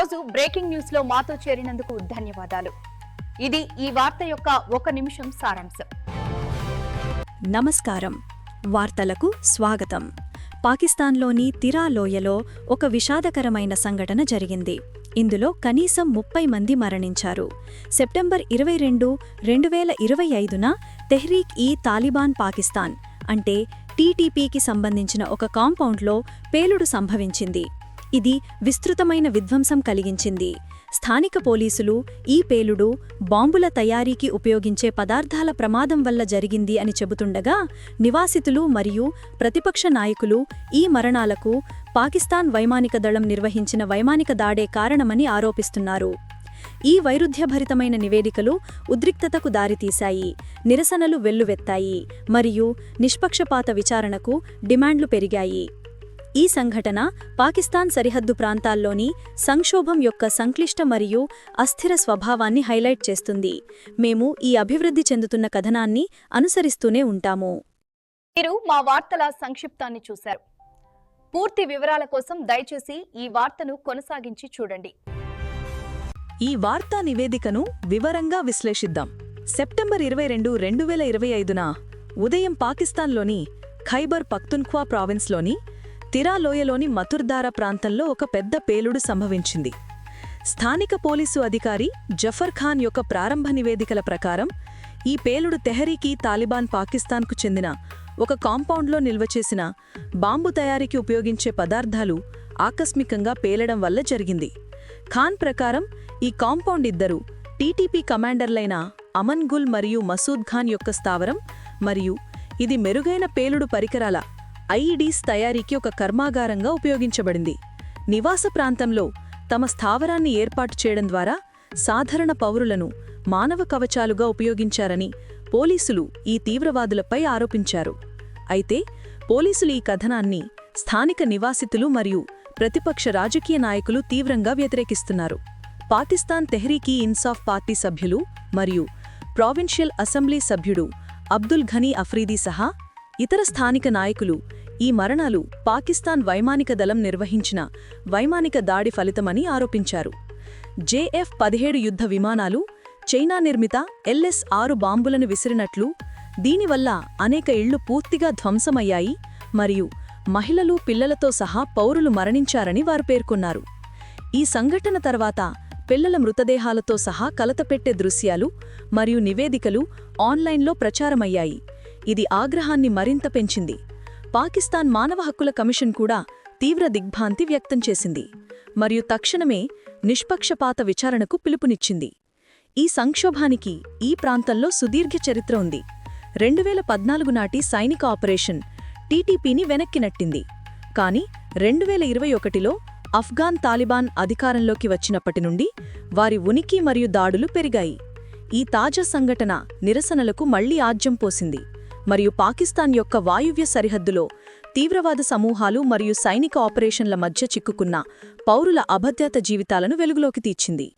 ఈరోజు బ్రేకింగ్ న్యూస్లో మాతో చేరినందుకు ధన్యవాదాలు. ఇది ఈ వార్త యొక్క ఒక నిమిషం సారాంశం. నమస్కారం. వార్తలకు స్వాగతం. పాకిస్తాన్లోని తిరా లోయలో ఒక విషాదకరమైన సంఘటన జరిగింది. ఇందులో కనీసం ముప్పై మంది మరణించారు. సెప్టెంబర్ ఇరవై రెండు రెండు వేల ఇరవై ఐదున తెహ్రీక్ ఈ తాలిబాన్ పాకిస్తాన్ అంటే టీటీపీకి సంబంధించిన ఒక కాంపౌండ్లో పేలుడు సంభవించింది. ఇది విస్తృతమైన విధ్వంసం కలిగించింది. స్థానిక పోలీసులు ఈ పేలుడు బాంబుల తయారీకి ఉపయోగించే పదార్థాల ప్రమాదం వల్ల జరిగింది అని చెబుతుండగా నివాసితులు మరియు ప్రతిపక్ష నాయకులు ఈ మరణాలకు పాకిస్తాన్ వైమానిక దళం నిర్వహించిన వైమానిక దాడే కారణమని ఆరోపిస్తున్నారు. ఈ వైరుధ్యభరితమైన నివేదికలు ఉద్రిక్తతకు దారితీశాయి నిరసనలు వెల్లువెత్తాయి మరియు నిష్పక్షపాత విచారణకు డిమాండ్లు పెరిగాయి. ఈ సంఘటన పాకిస్తాన్ సరిహద్దు ప్రాంతాల్లోని సంక్షోభం యొక్క సంక్లిష్ట మరియు అస్థిర స్వభావాన్ని హైలైట్ చేస్తుంది. మేము ఈ అభివృద్ధి చెందుతున్న కథనాన్ని అనుసరిస్తూనే ఉంటాము. మీరు మా వార్తల సంక్షిప్తాన్ని చూశారు. పూర్తి వివరాల కోసం దయచేసి ఈ వార్తను కొనసాగించి చూడండి. ఈ వార్తా నివేదికను వివరంగా విశ్లేషిద్దాం. సెప్టెంబర్ ఇరవై రెండు రెండు వేల ఇరవై ఐదున ఉదయం పాకిస్తాన్లోని ఖైబర్ పఖ్తున్ఖ్వా ప్రావిన్స్లోని తిరా లోయలోని మతుర్దారా ప్రాంతంలో ఒక పెద్ద పేలుడు సంభవించింది. స్థానిక పోలీసు అధికారి జఫర్ ఖాన్ యొక్క ప్రారంభ నివేదికల ప్రకారం ఈ పేలుడు తెహరీకి తాలిబాన్ పాకిస్తాన్కు చెందిన ఒక కాంపౌండ్లో నిల్వ చేసిన బాంబు తయారీకి ఉపయోగించే పదార్థాలు ఆకస్మికంగా పేలడం వల్ల జరిగింది. ఖాన్ ప్రకారం ఈ కాంపౌండ్ ఇద్దరు టీటీపీ కమాండర్లైన అమన్ గుల్ మరియు మసూద్ ఖాన్ యొక్క స్థావరం మరియు ఇది మెరుగైన పేలుడు పరికరాల ఐఈడీస్ తయారీకి ఒక కర్మాగారంగా ఉపయోగించబడింది. నివాస ప్రాంతంలో తమ స్థావరాన్ని ఏర్పాటు చేయడం ద్వారా సాధారణ పౌరులను మానవ కవచాలుగా ఉపయోగించారని పోలీసులు ఈ తీవ్రవాదులపై ఆరోపించారు. అయితే పోలీసులు ఈ కథనాన్ని స్థానిక నివాసితులు మరియు ప్రతిపక్ష రాజకీయ నాయకులు తీవ్రంగా వ్యతిరేకిస్తున్నారు. పాకిస్తాన్ తెహ్రీకీ ఇన్సాఫ్ పార్టీ సభ్యులు మరియు ప్రావిన్షియల్ అసెంబ్లీ సభ్యుడు అబ్దుల్ ఘనీ అఫ్రీదీ సహా ఇతర స్థానిక నాయకులు ఈ మరణాలు పాకిస్తాన్ వైమానిక దళం నిర్వహించిన వైమానిక దాడి ఫలితమని ఆరోపించారు. జేఎఫ్ పదిహేడు యుద్ధ విమానాలు చైనా నిర్మిత ఎల్ఎస్ ఆరు బాంబులను విసిరినట్లు దీనివల్ల అనేక ఇళ్ళు పూర్తిగా ధ్వంసమయ్యాయి మరియు మహిళలు పిల్లలతో సహా పౌరులు మరణించారని వారు పేర్కొన్నారు. ఈ సంఘటన తర్వాత పిల్లల మృతదేహాలతో సహా కలతపెట్టే దృశ్యాలు మరియు నివేదికలు ఆన్లైన్లో ప్రచారమయ్యాయి. ఇది ఆగ్రహాన్ని మరింత పెంచింది. పాకిస్తాన్ మానవ హక్కుల కమిషన్ కూడా తీవ్ర దిగ్భాంతి వ్యక్తం చేసింది. మరియు తక్షణమే నిష్పక్షపాత విచారణకు పిలుపునిచ్చింది. ఈ సంక్షోభానికి ఈ ప్రాంతంలో సుదీర్ఘ చరిత్ర ఉంది. రెండువేల పద్నాలుగు నాటి సైనిక ఆపరేషన్ టీటీపీని వెనక్కి నట్టింది. కాని రెండువేల ఇరవై ఒకటిలో అఫ్ఘాన్ తాలిబాన్ అధికారంలోకి వచ్చినప్పటి నుండి వారి ఉనికి మరియు దాడులు పెరిగాయి. ఈ తాజా సంఘటన నిరసనలకు మళ్ళీ ఆజ్యం పోసింది. మరియు పాకిస్తాన్ యొక్క వాయువ్య సరిహద్దులో తీవ్రవాద సమూహాలు మరియు సైనిక ఆపరేషన్ల మధ్య చిక్కుకున్న పౌరుల అభద్రత జీవితాలను వెలుగులోకి తీర్చింది.